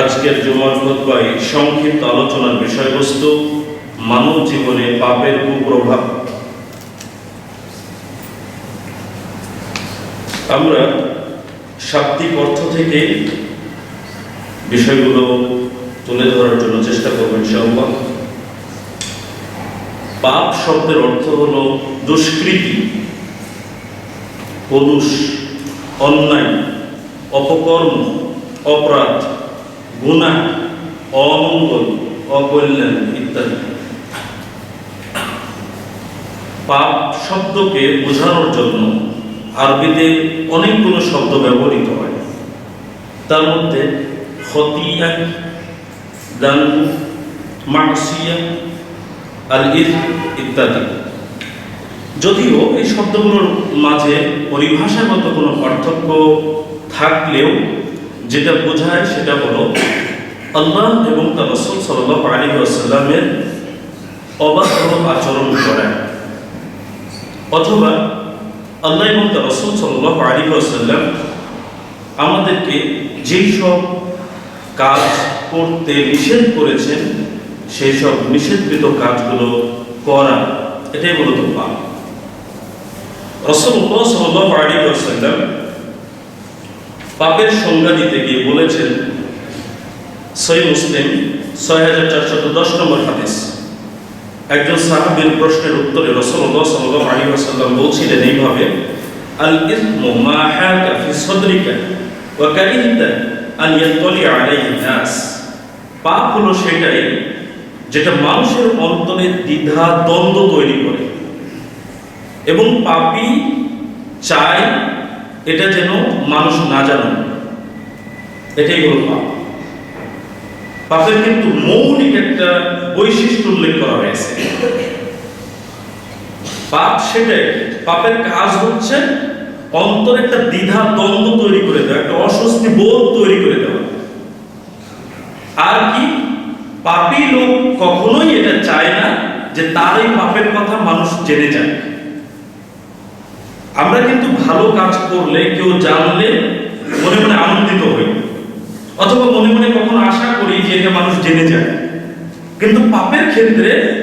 আজকের জুমার খুতবায় সংক্ষিপ্ত আলোচনার বিষয়বস্তু, মানব জীবনে পাপের কুপ্রভাব। আমরা শাব্দিক অর্থ থেকে বিষয়গুলো তুলে ধরার জন্য চেষ্টা করবেন ইনশাআল্লাহ। পাপ শব্দের অর্থ হলো দুষ্কৃতি পদুষ অন্যায়, অপকর্ম, অপরাধ। গুণা অমঙ্গল, অকল্যাণ ইত্যাদি। পাপ শব্দকে বোঝানোর জন্য আরবিতে অনেকগুলো শব্দ ব্যবহৃত হয়। তার মধ্যে ইত্যাদি। যদিও এই শব্দগুলোর মাঝে পরিভাষাগত কোনো পার্থক্য থাকলেও যেটা বোঝায় সেটা হলো, আল্লাহ এবং তার রসুল সাল্লাহ আলী আসাল্লামের অবাধ্য আচরণ করা। অথবা আল্লাহ এবং তার রসুল সাল্লাহ আলী আসাল্লাম আমাদেরকে যেই সব কাজ করতে নিষেধ করেছেন, সেই সব নিষেধকৃত কাজগুলো করা, এটাই মূলত পাপ। রসুল্লাহ সাল্লাহ আলী আসাল্লাম পাপের সংজ্ঞা দিতে গিয়ে বলেছেন সই মুসলিম, ছয় হাজার চারশত দশ নম্বর হাদিস। একজন সাহাবীর প্রশ্নের উত্তরে রসুল্লাহ সাল্লাহ আলী আসাল্লাম বলছিলেন এইভাবে, আল ইসমু মা হাকা ফি সদরিকা ওয়া কারিহতা আন ইয়াতলি আলাইহি নাস। পাপ হলো সেটাই যেটা মানুষের অন্তরে দ্বিধা, দ্বন্দ্ব তৈরি করে। এবং পাপি চায় এটা যেন মানুষ না জানে। এটাই হলো পাপ। পাপের কিন্তু মৌলিক একটা বৈশিষ্ট্য উল্লেখ করা হয়েছে। পাপ সেটাই, পাপের কাজ হচ্ছে অন্তরে একটা দ্বিধা, দ্বন্দ্ব তৈরি করে দেওয়া, একটা অস্বস্তি বোধ তৈরি করে দেওয়া। আর কি? পাপী লোক কখনোই এটা চায় না যে তার এই পাপের কথা মানুষ জেনে যায় আমরা কিন্তু ভালো কাজ করলে কেউ জানলে মনে মনে আনন্দিত হই। অথবা মনে মনে কখনো আশা করি যে এটা মানুষ জেনে যায়। কিন্তু পাপের ক্ষেত্রে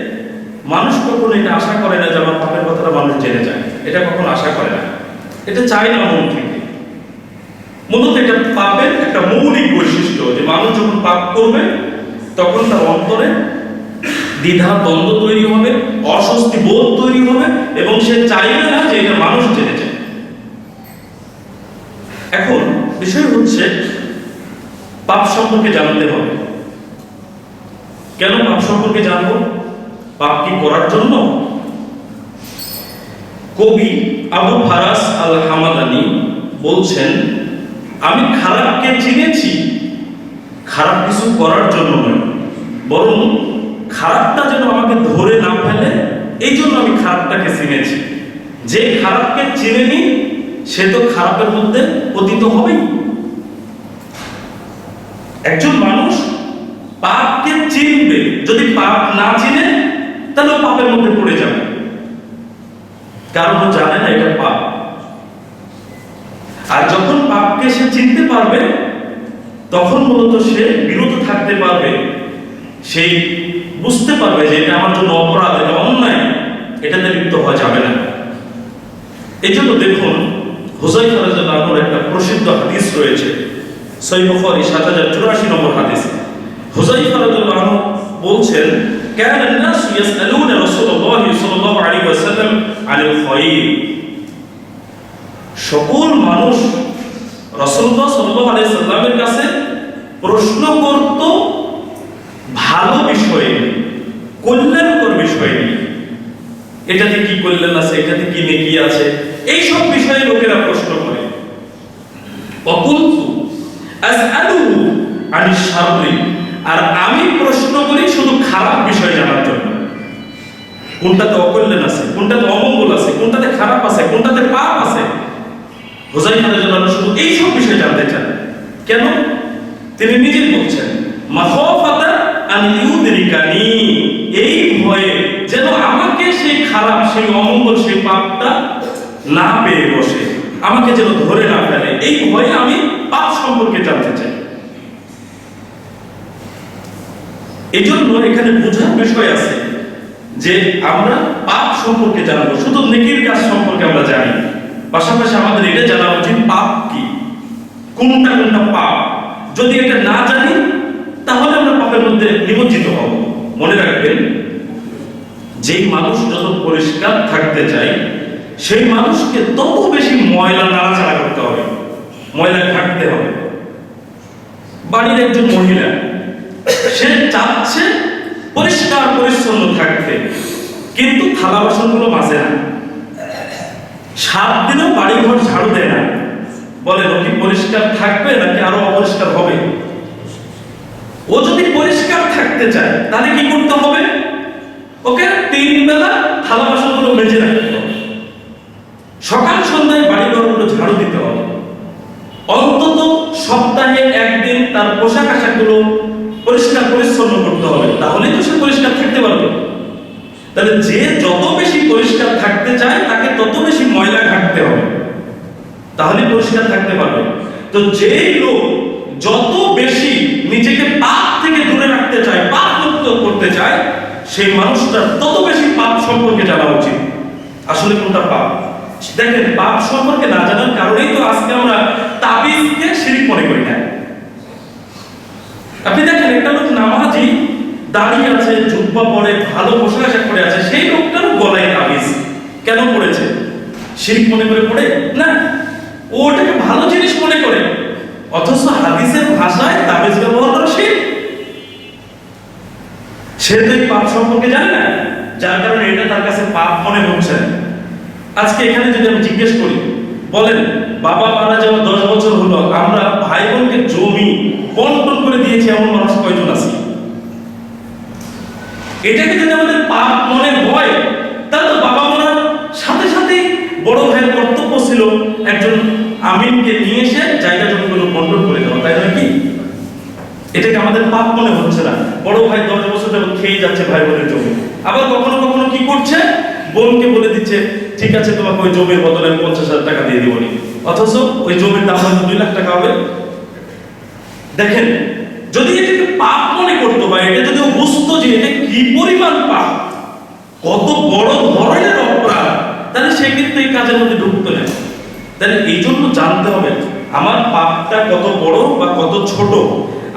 মানুষ কখনো এটা আশা করে না যে আমার পাপের কথাটা মানুষ জেনে যায়। এটা কখনো আশা করে না। এটা চাই না মন থেকে। মূলত এটা পাপের একটা মৌলিক বৈশিষ্ট্য যে মানুষ যখন পাপ করবে, তখন তার অন্তরে দ্বিধা, দ্বন্দ্ব তৈরি হবে, অস্বস্তি বোধ এবং সে চাইবে না যে এটা মানুষ জেনে যায়। এখন বিষয় হচ্ছে, পাপ সম্পর্কে জানতে হবে। কেন পাপ সম্পর্কে জানব? পাপ কি করার জন্য? কবি আবু ফারাস আল হামাদানি বলছেন, আমি খারাপকে চিনেছি খারাপ কিছু করার জন্য নয়, বরং খারাপটা যেন আমাকে ধরে না ফেলে এই জন্য আমি খারাপটাকে চিনেছি। যে খারাপকে চিনেনি, সে তো খারাপের মধ্যে পতিত হবেই। একজন মানুষ পাপকে চিনবে, যদি পাপ না চিনে, তাহলে পাপের মধ্যে পড়ে যাবে। কারণ ও জানে না এটা পাপ। আর যখন পাপকে সে চিনতে পারবে, তখন মূলত সে বিরত থাকতে পারবে সেই বুঝতে পারবে যে এটা আমার জন্য অপরাধ এটা অন্যায় এটাতে লিপ্ত হওয়া যাবে না এই জন্য দেখুন হুসাই ফরাজুল্লাহর একটা প্রসিদ্ধ হাদিস রয়েছে সই বুখারী সাত হাজার চুরাশি নম্বর হাদিস হুসাই ফরাজুল্লাহ বলছেন كان الناس يسألون رسول الله صلى الله عليه وسلم عن الخير সকল মানুষ রসুল্লাহ সাল্লাহ আলাইহি সাল্লামের কাছে প্রশ্ন করত ভালো বিষয়ে কল্যাণকর বিষয়ে নিয়ে এটাতে কি কল্যাণ আছে, এটাতে কি নেকি আছে? এই সব বিষয়ে লোকেরা প্রশ্ন করে। অকুন্তু আসআলুহু আনিশ শাররি। আর আমি প্রশ্ন করি শুধু খারাপ বিষয় জানার জন্য। কোনটাতে অকল্যাণ আছে, কোনটাতে অমঙ্গল আছে, কোনটাতে খারাপ আছে, কোনটাতে পাপ আছে? হুজাইফা রাদিয়াল্লাহু শুধু এই সব বিষয় জানতে চান কেন? তিনি নিজে বলছেন, মাখাফাতা আন ইউদরিকানি। এই ভয়ে যেন আমাকে সেই খারাপ, সেই অমঙ্গল, সেই পাপটা না পেয়ে বসে। আমাকে যেন ধরে না ফেলে। এই ভয়ে আমি পাপ সম্পর্কে জানতে চাই। এই জন্য এখানে বোঝার বিষয় আছে যে আমরা পাপ সম্পর্কে জানব। শুধু নেকির কাজ সম্পর্কে আমরা জানি। পাশাপাশি আমাদের এটা জানা উচিত, পাপ কি? কোনটা কোনটা পাপ? যদি এটা না জানি, তাহলে আমরা পাপের মধ্যে নিমজ্জিত হব। মনে রাখবেন, যেই মানুষ যত পরিষ্কার থাকতে চায়, সেই মানুষকে তত বেশি ময়লা নাড়াচাড়া করতে হবে, ময়লা থাকতে হবে। বাড়ির একজন মহিলা, সে চাচ্ছে পরিষ্কার, পরিচ্ছন্ন থাকতে, কিন্তু থালা বাসনগুলো মাজে না। সাত দিনও বাড়ি ঘর ঝাড়ু দেয় না। বলে ও কি পরিষ্কার থাকবে নাকি আরও অপরিষ্কার হবে? ও যদি পরিষ্কার থাকতে চায়, তাহলে কি করতে হবে? ওকে তিন বেলা থালা বাসনগুলো মেজে রাখতে হবে। সকাল সন্ধ্যায় বাড়ি ঘরগুলো ঝাড়ু দিতে হবে। অন্তত সপ্তাহে একদিন তার পোশাক আশাকগুলো পরিষ্কার পরিচ্ছন্ন করতে হবে। তাহলেই তো সে পরিষ্কার থাকতে পারবে। তাহলে যে যত বেশি পরিষ্কার থাকতে চায়, তাকে তত বেশি ময়লা ঘাটতে হবে। তাহলে পরিষ্কার থাকতে পারবে। তো যেই লোক যত বেশি নিজেকে পাপ থেকে দূরে রাখতে চায় পাপ মুক্ত করতে চায়, সেই মানুষটার তত বেশি পাপ সম্পর্কে জানা উচিত। আসলে কোনটা পাপ? দেখেন, পাপ সম্পর্কে না জানার কারণেই তো আজকে আমরা তাবিজকে শিরিক মনে করি না? আপনি দেখেন, একটা লোক নামাজি, দাঁড়িয়ে আছে, জুব্বা পরে, ভালো পোশাক আশাক পরে আছে, সেই লোকটার গলায় তাবিজ। কেন পড়েছে? শিরিক মনে করে পড়ে? না, ও ওটাকে ভালো জিনিস মনে করে। অথচ হাদিসের ভাষায় তাবিজ ব্যবহার করা শিরিক সে তো এই পাপ সম্পর্কে জানে না, যার কারণে এটা তার কাছে পাপ মনে হচ্ছে। আজকে এখানে যদি আমি জিজ্ঞেস করি, বলেন, বাবা মারা যাওয়া দশ বছর হলো, আমরা ভাই বোনকে জমি বন্টন করে দিয়েছি এমন মানুষ কয়জন আছে এটাকে যদি আমাদের পাপ মনে হয়, তাহলে তো বাবা মারার সাথে সাথে বড় ভাইয়ের কর্তব্য ছিল একজন আমিনকে নিয়ে এসে জায়গা জমিগুলো বন্টন করে দেওয়া তাই নয় কি এটাকে আমাদের পাপ মনে হচ্ছে না। বড় ভাই দশ বছর যাবত খেয়ে যাচ্ছে ভাই বোনের জমি। আবার কখনো কখনো কি করছে? বোনকে বলে দিচ্ছে, ঠিক আছে, তোমাকে ওই জমির বদলে আমি পঞ্চাশ হাজার টাকা দিয়ে দিবনি অথচ ওই জমির দাম হয়তো দুই লাখ টাকা হবে। দেখেন, যদি এটাকে পাপ মনে করতো বা এটা যদি বুঝতো যে এটা কি পরিমাণ পাপ, কত বড় ধরনের অপরাধ, তাহলে সে কিন্তু এই কাজের মধ্যে ঢুকতো না। তাহলে এই জন্য জানতে হবে, আমার পাপটা কত বড় বা কত ছোট?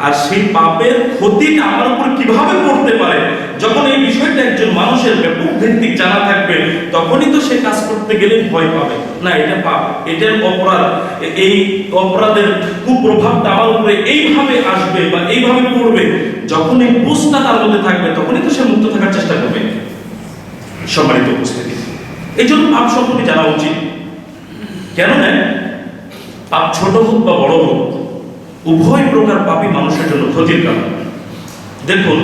আর সেই পাপের ক্ষতিটা আমার উপর কীভাবে পড়তে পারে? যখন এই বিষয়টা একজন মানুষের ব্যাপক ভিত্তিক জানা থাকবে, তখনই তো সে কাজ করতে গেলে ভয় পাবে। না, এটা পাপ, এটার অপরাধ এই অপরাধের কুপ্রভাবটা আমার উপরে এইভাবে আসবে বা এইভাবে পড়বে, যখন এই বুঝটা তার মধ্যে থাকবে, তখনই তো সে মুক্ত থাকার চেষ্টা করবে। সম্মানিত উপস্থিতি, এই জন্য পাপ সম্পর্কে জানা উচিত। কেন না পাপ ছোট হোক বা বড় হোক উভয় প্রকার পাপই মানুষের জন্য ক্ষতির কারণ। দেখুন,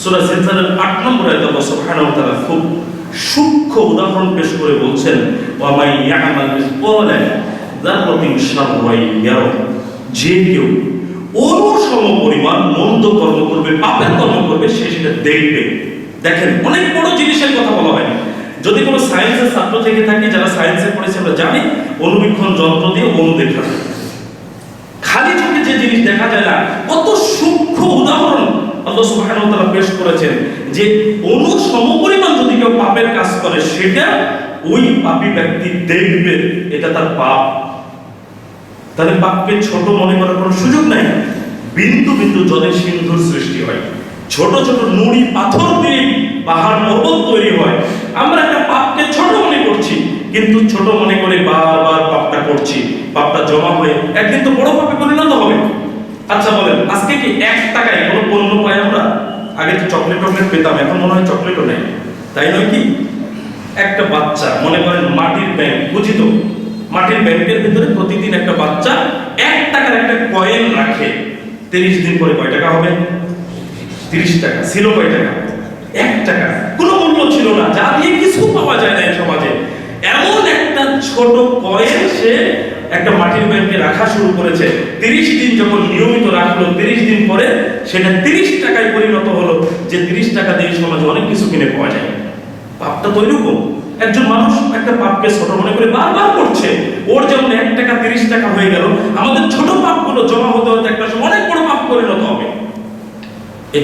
সূরা জিলজালের 8 নম্বর আয়াতে আল্লাহ সুবহানাহু ওয়া খুব সূক্ষ্ম উদাহরণ পেশ করে বলছেন, ওয়া মাই ইয়ামাল মিসকালা যাররাতিন শাররান ইয়ারা যে কেউ অনুসম পরিমাণ মন্দ কর্ম করবে, পাপের কর্ম করবে, সে সেটা দেখবে। দেখেন, অনেক বড় জিনিসের কথা বলা হয়। যদি কোনো সায়েন্সের ছাত্র থেকে থাকি, যারা সায়েন্সে পড়েছে, আমরা জানি, অনুবীক্ষণ যন্ত্র দিয়ে অনু দেখা খালি চোখে যে জিনিস দেখা যায় না, কত সূক্ষ্ম উদাহরণ আল্লাহ সুবহানাহু ওয়া পেশ করেছেন যে অনু সমপরিমাণ যদি কেউ পাপের কাজ করে, সেটা ওই পাপী ব্যক্তি দেখবে, এটা তার পাপ। তাহলে পাপকে ছোট মনে করার কোনো সুযোগ নাই। বিন্দু বিন্দু জলে সিন্ধুর সৃষ্টি হয়। ছোট ছোট নুড়ি পাথর দিয়ে পাহাড় পর্বত তৈরি হয়। আমরা একটা পাপকে ছোট মনে করছি, কিন্তু ছোট মনে করে বারবার পাপটা করছি। পাপটা জমা হয়ে একদিন তো বড় পাপে পরিণত হবে। আচ্ছা বলেন, আজকে কি এক টাকায় কোনো পণ্য পাই আমরা? আগে তো চকলেট টকলেট পেতাম, এখন মনে হয় চকলেটও নেই। তাই নয় কি? একটা বাচ্চা, মনে করেন মাটির ব্যাংক বুঝি তো? মাটির ব্যাংকের ভিতরে প্রতিদিন একটা বাচ্চা এক টাকার একটা কয়েন রাখে। তিরিশ দিন পরে কয় টাকা হবে? তিরিশ টাকা, ছিল কয় টাকা? এক টাকা। কোনো মূল্য ছিল না, যা দিয়ে কিছু পাওয়া যায় না এই সমাজে। এমন একটা ছোট কয়েন সে একটা মাটির ব্যাংকে রাখা শুরু করেছে। তিরিশ দিন যখন নিয়মিত রাখল, তিরিশ দিন পরে সেটা তিরিশ টাকায় পরিণত হলো। যে তিরিশ টাকা দিয়ে সমাজে অনেক কিছু কিনে পাওয়া যায়। পাপটা তো এরকম। একজন মানুষ একটা পাপকে ছোট মনে করে বারবার করছে। ওর যেমন এক টাকা তিরিশ টাকা হয়ে গেল, আমাদের ছোট পাপগুলো জমা হতে হতে একটা অনেক বড় পাপ পরিণত হবে।